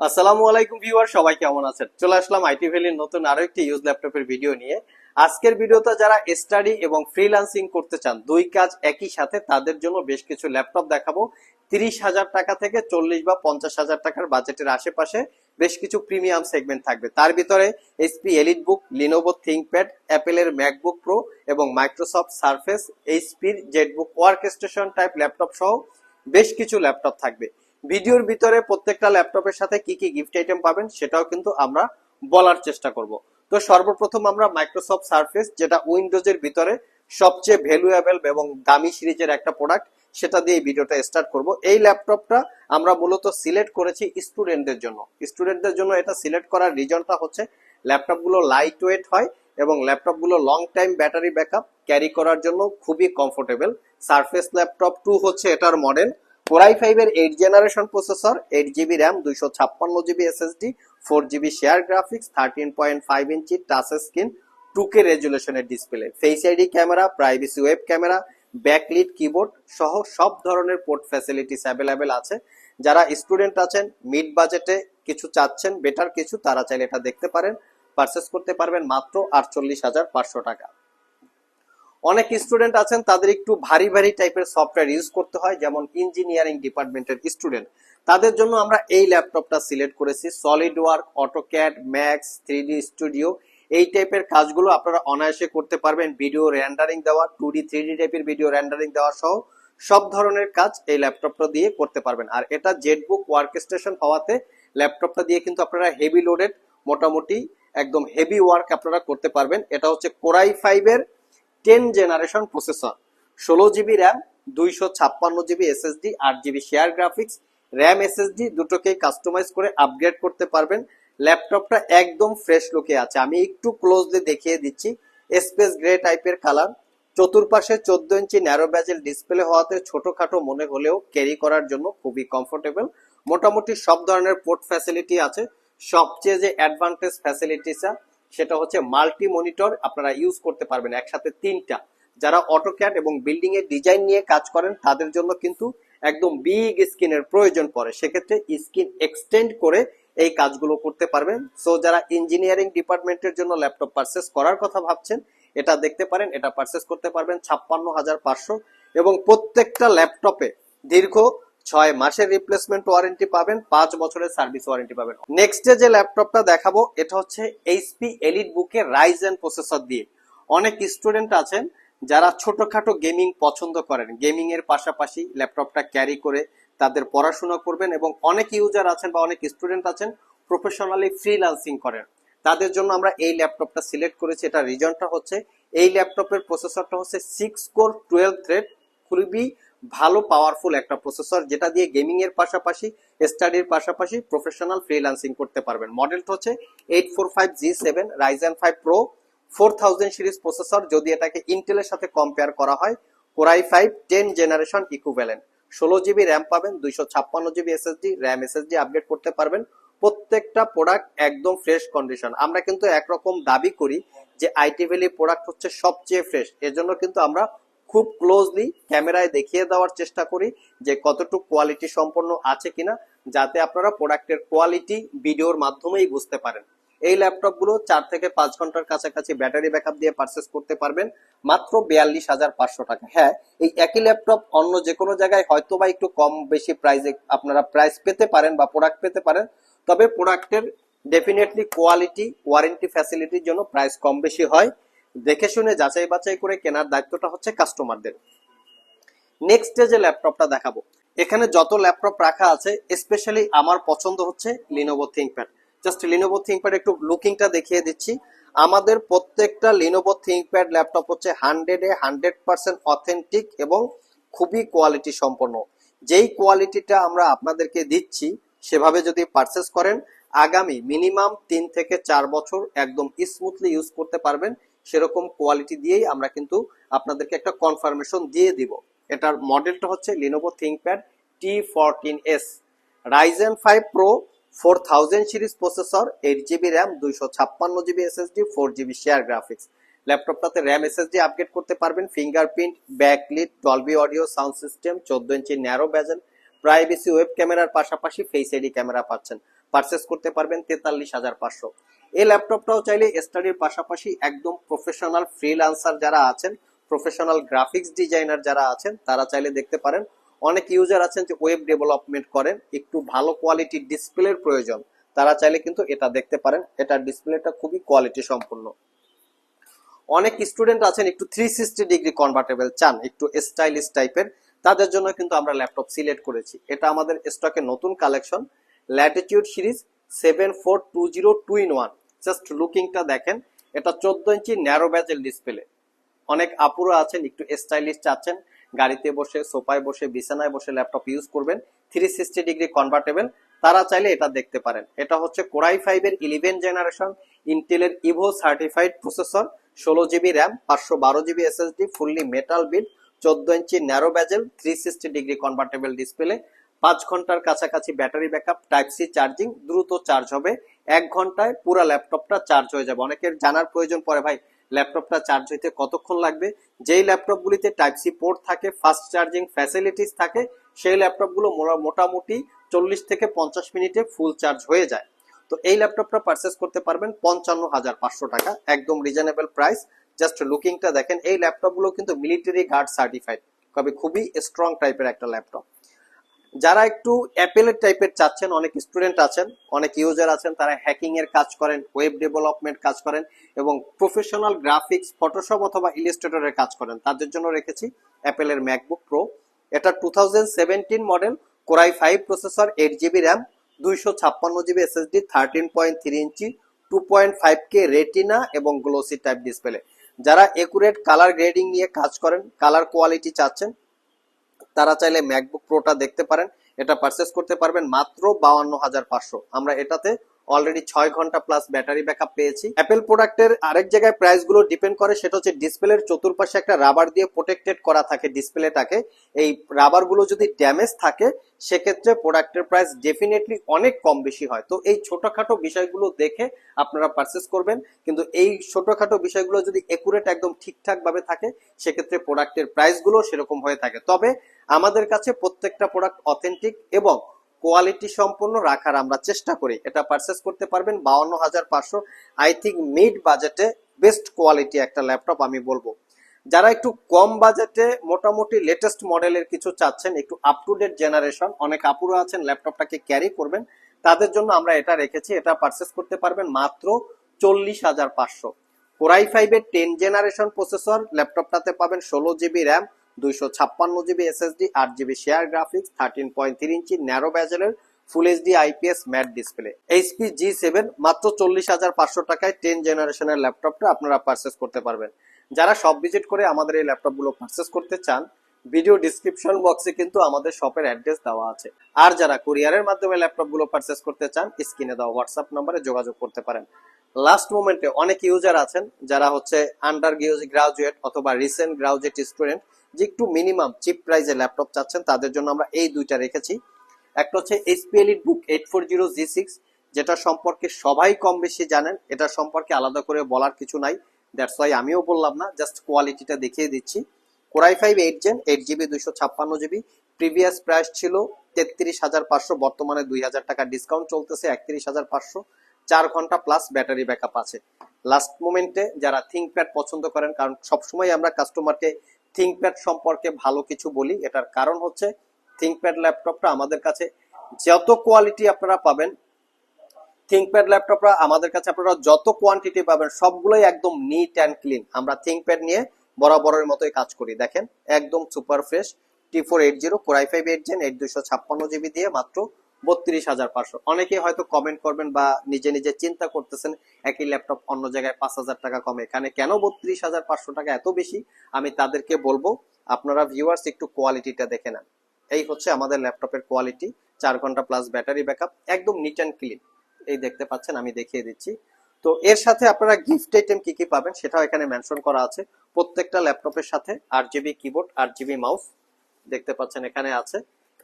আসসালামু আলাইকুম ভিউয়ার, সবাই কেমন আছেন? চলে আসলাম আইটি ভ্যালির নতুন আরও একটি ইউজ ল্যাপটপের ভিডিও নিয়ে। আজকের ভিডিওতে যারা স্টাডি এবং ফ্রিল্যান্সিং করতে চান, দুই কাজ একই সাথে, তাদের জন্য বেশ কিছু ল্যাপটপ দেখাবো। তিরিশ হাজার টাকা থেকে চল্লিশ বা পঞ্চাশ হাজার টাকার বাজেটের আশেপাশে বেশ কিছু প্রিমিয়াম সেগমেন্ট থাকবে। তার ভিতরে HP elite book Lenovo ThinkPad অ্যাপেলের ম্যাকবুক প্রো এবং Microsoft Surface এইচপির ZBook work station type laptop সহ বেশ কিছু ল্যাপটপ থাকবে। ভিডিওর ভিতরে প্রত্যেকটা ল্যাপটপের সাথে কি কি গিফট আইটেম পাবেন সেটাও কিন্তু আমরা বলার চেষ্টা করব। তো সর্বপ্রথম আমরা মাইক্রোসফট সার্ফেস যেটা উইন্ডোজের ভিতরে সবচেয়ে ভ্যালুয়েবল এবং দামি সিরিজের একটা প্রোডাক্ট সেটা দিয়ে ভিডিওটা স্টার্ট করব। এই ল্যাপটপটা আমরা মূলত সিলেক্ট করেছি স্টুডেন্টদের জন্য। স্টুডেন্টদের জন্য এটা সিলেক্ট করার রিজনটা হচ্ছে ল্যাপটপগুলো লাইট ওয়েট হয় এবং ল্যাপটপগুলো long time battery backup carry করার জন্য খুবই কমফোর্টেবল সারফেস ল্যাপটপ টু হচ্ছে এটার মডেল কোরাই ফাইভ এর eight generation processor eight GB RAM দুইশো ছাপ্পান্ন GB SSD four GB share graphics thirteen point five inch touch screen two K রেজুলেশনের display face ID camera privacy web camera backlit keyboard সহ সব ধরনের port facilities available আছে। যারা student আছেন mid বাজেটে কিছু চাচ্ছেন বেটার কিছু, তারা চাইলে এটা দেখতে পারেন। পারচেস করতে পারবেন মাত্র আটচল্লিশ হাজার পাঁচশো টাকা। অনেক স্টুডেন্ট আছেন, তাদের একটু ভারী ভারী টাইপের সফটওয়্যার ইউজ করতে হয়, যেমন ইঞ্জিনিয়ারিং ডিপার্টমেন্টের স্টুডেন্ট তাদের জন্য আমরা এই ল্যাপটপটা সিলেক্ট করেছি solid work AutoCAD max three studio এই টাইপের কাজগুলো আপনারা অনায়াসে করতে পারবেন ভিডিও রেন্ডারিং দেওয়া টু ডি থ্রি টাইপের ভিডিও র্যান্ডারিং দেওয়া সহ সব ধরনের কাজ এই ল্যাপটপটা দিয়ে করতে পারবেন। আর এটা জেটবুক ওয়ার্ক স্টেশন হওয়াতে ল্যাপটপটা দিয়ে কিন্তু আপনারা হেভি লোডেড মোটামুটি একদম হেভি ওয়ার্ক আপনারা করতে পারবেন। এটা হচ্ছে কোরাই ফাইভের টেন জেনারেশন প্রসেসর। ষোলো জিবি র্যাম, দুইশো ছাপ্পান্ন জিবি এসএসডি, আট GB share graphics, RAM SSD দুটোকেই কাস্টমাইজ করে আপগ্রেড করতে পারবেন। ল্যাপটপটা একদম ফ্রেশ লুকে আছে। আমি একটু ক্লোজলি দেখিয়ে দিচ্ছি। স্পেস গ্রে টাইপের কালার। চতুর্পাশে চোদ্দ ইঞ্চি ন্যারো ব্যাজেল ডিসপ্লে হওয়াতে ছোটখাটো মনে হলেও ক্যারি করার জন্য খুবই কমফোর্টেবল। মোটামুটি সব ধরনের পোর্ট ফ্যাসিলিটি আছে। সবচেয়ে যে অ্যাডভান্টেজ ফ্যাসিলিটিসটা সেটা হচ্ছে মাল্টি মনিটর আপনারা ইউজ করতে পারবেন একসাথে তিনটা। যারা অটোক্যাড এবং বিল্ডিং এর ডিজাইন নিয়ে কাজ করেন, তাদের জন্য কিন্তু একদম বিগ স্ক্রিনের প্রয়োজন পড়ে। সেক্ষেত্রে স্ক্রিন এক্সটেন্ড করে এই কাজগুলো করতে পারবেন। সো যারা ইঞ্জিনিয়ারিং ডিপার্টমেন্টের জন্য ল্যাপটপ পারচেস করার কথা ভাবছেন, এটা দেখতে পারেন, এটা পারচেস করতে পারবেন ছাপ্পান্ন হাজার পাঁচশো। এবং প্রত্যেকটা ল্যাপটপে দীর্ঘ ছয় মাসের রিপ্লেসমেন্ট ওয়ারেন্টি পাবেন, পাঁচ বছরের সার্ভিস ওয়ারেন্টি পাবেন। নেক্সট যে ল্যাপটপটা দেখাবো, এটা হচ্ছে এইচপি এলিট বুকের রাইজেন প্রসেসর দিয়ে। অনেক স্টুডেন্ট আছেন যারা ছোটখাটো গেমিং পছন্দ করেন। গেমিং এর পাশাপাশি ল্যাপটপটা ক্যারি করে তাদের পড়াশোনা করবেন এবং অনেক ইউজার আছেন বা অনেক স্টুডেন্ট আছেন প্রফেশনালি ফ্রিল্যান্সিং করেন। তাদের জন্য আমরা এই ল্যাপটপটা সিলেক্ট করেছি। এটা রিজনটা হচ্ছে, এই ল্যাপটপের প্রসেসরটা হচ্ছে সিক্স কোর টুয়েলভ থ্রেড খুবই ভালো পাওয়ারফুল একটা প্রসেসর যেটা দিয়ে গেমিং এর পাশাপাশি স্টাডির পাশাপাশি প্রফেশনাল ফ্রিল্যান্সিং করতে পারবেন। মডেলটা হচ্ছে eight four five G seven Ryzen five Pro four thousand series processor যদি এটাকে ইন্টেলের সাথে কম্পেয়ার করা হয় Core i five ten generation equivalent ষোলো জিবি র্যাম পাবেন, দুইশো ছাপ্পান্ন GB SSD RAM SSD update করতে পারবেন। প্রত্যেকটা প্রোডাক্ট একদম ফ্রেশ কন্ডিশন আমরা কিন্তু একরকম দাবি করি যে আইটি ভ্যালি প্রোডাক্ট হচ্ছে সবচেয়ে ফ্রেশ এজন্য কিন্তু আমরা খুব ক্লোজলি ক্যামেরায় দেখিয়ে দেওয়ার চেষ্টা করি যে কতটুকু কোয়ালিটি সম্পন্ন আছে কিনা, যাতে আপনারা প্রোডাক্টের কোয়ালিটি ভিডিওর মাধ্যমেই বুঝতে পারেন। এই ল্যাপটপগুলো চার থেকে পাঁচ ঘণ্টার কাছাকাছি ব্যাটারি ব্যাকআপ দিয়ে পারচেস করতে পারবেন, মাত্র বিয়াল্লিশ হাজার পাঁচশো টাকা। হ্যাঁ এই একই ল্যাপটপ অন্য যে কোনো জায়গায় হয়তো বা একটু কম বেশি প্রাইসে আপনারা প্রাইস পেতে পারেন বা প্রোডাক্ট পেতে পারেন, তবে প্রোডাক্টের ডেফিনেটলি কোয়ালিটি ওয়ারেন্টি ফ্যাসিলিটির জন্য প্রাইস কম বেশি হয়। দেখে শুনে যাচাই বাছাই করে কেনার দায়িত্বটা হচ্ছে কাস্টমারদের নেক্সট যে ল্যাপটপটা দেখাবো। এখানে যত ল্যাপটপ রাখা আছে স্পেশালি আমার পছন্দ হচ্ছে Lenovo ThinkPad just Lenovo ThinkPad একটু লুকিংটা দেখিয়ে দিচ্ছি। আমাদের প্রত্যেকটা লিনোভো থিঙ্কপ্যাড ল্যাপটপ হচ্ছে হান্ড্রেড হান্ড্রেড পার্সেন্ট অথেন্টিক এবং খুবই কোয়ালিটি সম্পন্ন। যেই কোয়ালিটিটা আমরা আপনাদেরকে দিচ্ছি, সেভাবে যদি পারচেস করেন, আগামী মিনিমাম তিন থেকে চার বছর একদম স্মুথলি ইউজ করতে পারবেন। সেরকম কোয়ালিটি দিয়েই আমরা কিন্তু আপনাদেরকে একটা কনফার্মেশন দিয়ে দিব। এটার মডেলটা হচ্ছে Lenovo ThinkPad T fourteen S Ryzen five Pro four thousand series processor eight GB RAM দুইশো ছাপ্পান্ন GB SSD four GB share graphics ল্যাপটপটাতে RAM SSD update করতে পারবেন fingerprint backlit Dolby audio sound system চোদ্দ inch narrow bezel privacy web ক্যামেরার পাশাপাশি face ID camera পাচ্ছেন। Purchase করতে পারবেন তেতাল্লিশ হাজার পাঁচশো। এই ল্যাপটপটাও চাইলে স্টাডির পাশাপাশি একদম প্রফেশনাল ফ্রিল্যান্সার যারা আছেন প্রফেশনাল গ্রাফিক্স ডিজাইনার যারা আছেন, তারা চাইলে দেখতে পারেন। অনেক ইউজার আছেন যে ওয়েব ডেভেলপমেন্ট করেন, একটু ভালো কোয়ালিটির ডিসপ্লের প্রয়োজন। তারা চাইলে কিন্তু এটা দেখতে পারেন এটার ডিসপ্লেটা খুবই কোয়ালিটি সম্পূর্ণ। অনেক স্টুডেন্ট আছেন, একটু থ্রি সিক্সটি ডিগ্রি কনভার্টেবল চান, একটু স্টাইলিশ টাইপের তাদের জন্য কিন্তু আমরা ল্যাপটপ সিলেক্ট করেছি। এটা আমাদের স্টকে নতুন collection Latitude series seven four two zero two in one just লুকিংটা দেখেন, এটা চোদ্দ ইঞ্চি ন্যারো ব্যাজেল ডিসপ্লে অনেক আপুরা আছেন, একটু স্টাইলিশ চাচ্ছেন, গাড়িতে বসে, সোফায় বসে, বিছানায় বসে ল্যাপটপ ইউজ করবেন থ্রি সিক্সটি ডিগ্রি কনভার্টেবল তারা চাইলে এটা দেখতে পারেন। এটা হচ্ছে কোরাই ফাইভ এর ইলেভেন জেনারেশন ইন্টেলের ইভো সার্টিফাইড প্রসেসর ষোলো জিবি র্যাম পাঁচশো বারো GB SSD fully metal build চোদ্দ inch narrow bezel three sixty degree convertible display পাঁচ ঘণ্টার কাছাকাছি battery backup type C charging দ্রুত চার্জ হবে। এক ঘন্টায় পুরো ল্যাপটপটা চার্জ হয়ে যাবে। অনেকের জানার প্রয়োজন পড়ে, ভাই, ল্যাপটপটা চার্জ হইতে কতক্ষণ লাগবে? যেই ল্যাপটপগুলিতে টাইপ সি পোর্ট থাকে ফাস্ট চার্জিং ফ্যাসিলিটিস থাকে, সেই ল্যাপটপগুলো মোটা- মোটামুটি চল্লিশ থেকে পঞ্চাশ মিনিটে ফুল চার্জ হয়ে যায়। তো এই ল্যাপটপটা পারচেস করতে পারবেন পঞ্চান্ন হাজার পাঁচশো টাকা, একদম রিজনেবল প্রাইস জাস্ট লুকিংটা দেখেন, এই ল্যাপটপগুলো কিন্তু মিলিটারি গার্ড সার্টিফাইড কবে খুবই স্ট্রং টাইপের একটা ল্যাপটপ। যারা একটু অ্যাপেলের টাইপের চাচ্ছেন, অনেক স্টুডেন্ট আছেন, অনেক ইউজার আছেন, তারা হ্যাকিং এর কাজ করেন ওয়েব ডেভেলপমেন্ট কাজ করেন এবং প্রফেশনাল গ্রাফিক্স ফটোশপ অথবা ইলিস্ট্রেটরের কাজ করেন। তাদের জন্য রেখেছি অ্যাপেলের ম্যাকবুক প্রো এটা two model Core i five processor eight GB RAM দুইশো ছাপ্পান্ন GB SSD thirteen point three inch two point five K Retina এবং গ্লোসি টাইপ ডিসপ্লে যারা একুরেট কালার গ্রেডিং নিয়ে কাজ করেন কালার কোয়ালিটি চাচ্ছেন তারা চাইলে ম্যাকবুক প্রোটা দেখতে পারেন, এটা পারচেস করতে পারবেন মাত্র বাউান্ন হাজার পাঁচশো। আমরা এটাতে অলরেডি ছয় ঘণ্টা প্লাস ব্যাটারি ব্যাকআপ পেয়েছি। অ্যাপেল প্রোডাক্টের আরেক জায়গায় প্রাইসগুলো ডিপেন্ড করে, সেটা হচ্ছে ডিসপ্লের চতুর্পাশে একটা রাবার দিয়ে প্রোটেক্টেড করা থাকে ডিসপ্লেটাকে এই রাবারগুলো যদি ড্যামেজ থাকে, সেক্ষেত্রে প্রোডাক্টের প্রাইস ডেফিনেটলি অনেক কম বেশি হয়। তো এই ছোটখাটো বিষয়গুলো দেখে আপনারা পারচেস করবেন। কিন্তু এই ছোটখাটো বিষয়গুলো যদি একুরেট একদম ঠিকঠাক ভাবে থাকে, সেক্ষেত্রে প্রোডাক্টের প্রাইসগুলো সেরকম হয়ে থাকে। তবে আমাদের কাছে প্রত্যেকটা প্রোডাক্ট অথেন্টিক এবং কোয়ালিটি সম্পূর্ণ রাখার আমরা চেষ্টা করি। এটা পারচেস করতে পারবেন বাউন্ন হাজার পাঁচশো। আই থিঙ্ক মিড বাজেটে বেস্ট কোয়ালিটি একটা ল্যাপটপ আমি বলব। যারা একটু কম বাজেটে মোটামুটি লেটেস্ট মডেলের কিছু চাচ্ছেন, একটু আপ টু ডেট জেনারেশন অনেক আপুরো আছেন ল্যাপটপটাকে ক্যারি করবেন, তাদের জন্য আমরা এটা রেখেছি। এটা পারচেস করতে পারবেন মাত্র চল্লিশ হাজার পাঁচশো। কোরাই ফাইভের টেন জেনারেশন প্রসেসর ল্যাপটপটাতে পাবেন ষোলো জিবি র্যাম দুইশো ছাপ্পান্ন জিবি এসএসডি, আট GB share graphics thirteen point inch narrow ব্যাজেলের full HD IPS matte display HP G seven মাত্র চল্লিশ হাজার পাঁচশো টাকায় টেন জেনারেশনের ল্যাপটপটা আপনারা পারচেস করতে পারবেন। যারা সব ভিজিট করে আমাদের এই ল্যাপটপগুলো পারচেস করতে চান ভিডিও ডিসক্রিপশন বক্সে কিন্তু আমাদের শপের অ্যাড্রেস দেওয়া আছে। আর যারা কুরিয়ারের মাধ্যমে ল্যাপটপগুলো পারচেস করতে চান স্ক্রিনে দেওয়া হোয়াটসঅ্যাপ নম্বরে যোগাযোগ করতে পারেন। লাস্ট মোমেন্টে অনেক ইউজার আছেন যারা হচ্ছে আন্ডার গ্রাজুয়েট অথবা রিসেন্ট গ্রাজুয়েট স্টুডেন্ট যে একটু মিনিমাম চিপ প্রাইসে ল্যাপটপ চাচ্ছেন, তাদের জন্য আমরা এই দুইটা রেখেছি। একটা হচ্ছে HPL book eight four zero G six যেটা সম্পর্কে সবাই কম বেশি জানেন, এটা সম্পর্কে আলাদা করে বলার কিছু নাই দ্যাটস ওয়াই আমিও বললাম না জাস্ট কোয়ালিটিটা দেখিয়ে দিচ্ছি। Core i five eight gen eight GB দুইশো ছাপ্পান্ন জিবি প্রিভিয়াস প্রাইস ছিল তেত্রিশ হাজার পাঁচশো, বর্তমানে দুই হাজার টাকা ডিসকাউন্ট চলতেছে একত্রিশ হাজার পাঁচশো। চার ঘণ্টা প্লাস ব্যাটারি ব্যাকআপ আছে। লাস্ট মোমেন্টে যারা থিঙ্কপ্যাড পছন্দ করেন, কারণ সবসময় আমরা কাস্টমারকে থিঙ্কপ্যাড সম্পর্কে ভালো কিছু বলি, এটার কারণ হচ্ছে থিঙ্কপ্যাড ল্যাপটপটা আমাদের কাছে যত কোয়ালিটি আপনারা পাবেন থিঙ্কপ্যাড ল্যাপটপটা আমাদের কাছে আপনারা যত কোয়ান্টিটি পাবেন, সবগুলোই একদম নিট অ্যান্ড ক্লিন আমরা থিঙ্কপ্যাড নিয়ে বরাবরের মতোই কাজ করি। দেখেন, একদম super fresh T four eight zero Core i five eight gen eight দুশো ছাপ্পান্ন জিবি দিয়ে মাত্র বত্রিশ হাজার পাঁচশো। অনেকে হয়তো কমেন্ট করবেন বা নিজে নিজে চিন্তা করতেছেন, একই ল্যাপটপ অন্য জায়গায় পাঁচ হাজার টাকা কমে। এখানে কেন বত্রিশ হাজার পাঁচশো টাকা এত বেশি? আমি তাদেরকে বলব, আপনারা ভিউয়ার্স একটু কোয়ালিটিটা দেখে নেন। এই হচ্ছে আমাদের ল্যাপটপের কোয়ালিটি চার ঘণ্টা প্লাস ব্যাটারি ব্যাকআপ একদম নিট অ্যান্ড ক্লিন এই দেখতে পাচ্ছেন, আমি দেখিয়ে দিচ্ছি। তো এর সাথে আপনারা গিফট আইটেম কি কি পাবেন সেটাও এখানে মেনশন করা আছে। প্রত্যেকটা ল্যাপটপের সাথে আট জিবি কিবোর্ড আট জিবি মাউস দেখতে পাচ্ছেন এখানে আছে।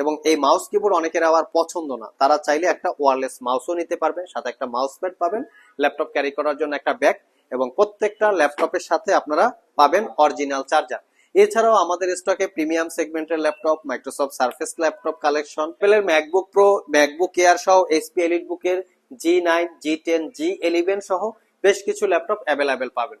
এবং এই মাউস কিবোর্ড অনেকের আবার পছন্দ না। তারা চাইলে একটা ওয়ারলেস মাউসও নিতে পারবেন, সাথে একটা মাউস প্যাড পাবেন ল্যাপটপ ক্যারি করার জন্য একটা ব্যাগ এবং প্রত্যেকটা ল্যাপটপের সাথে আপনারা পাবেন অরিজিনাল চার্জার এছাড়াও আমাদের স্টকে প্রিমিয়াম সেগমেন্টের laptop Microsoft Surface laptop collection অ্যাপেলের ম্যাকবুক প্রো ম্যাকবুক এয়ার সহ এসপি এলিট বুকের G nine G ten G eleven সহ বেশ কিছু ল্যাপটপ অ্যাভেলেবেল পাবেন।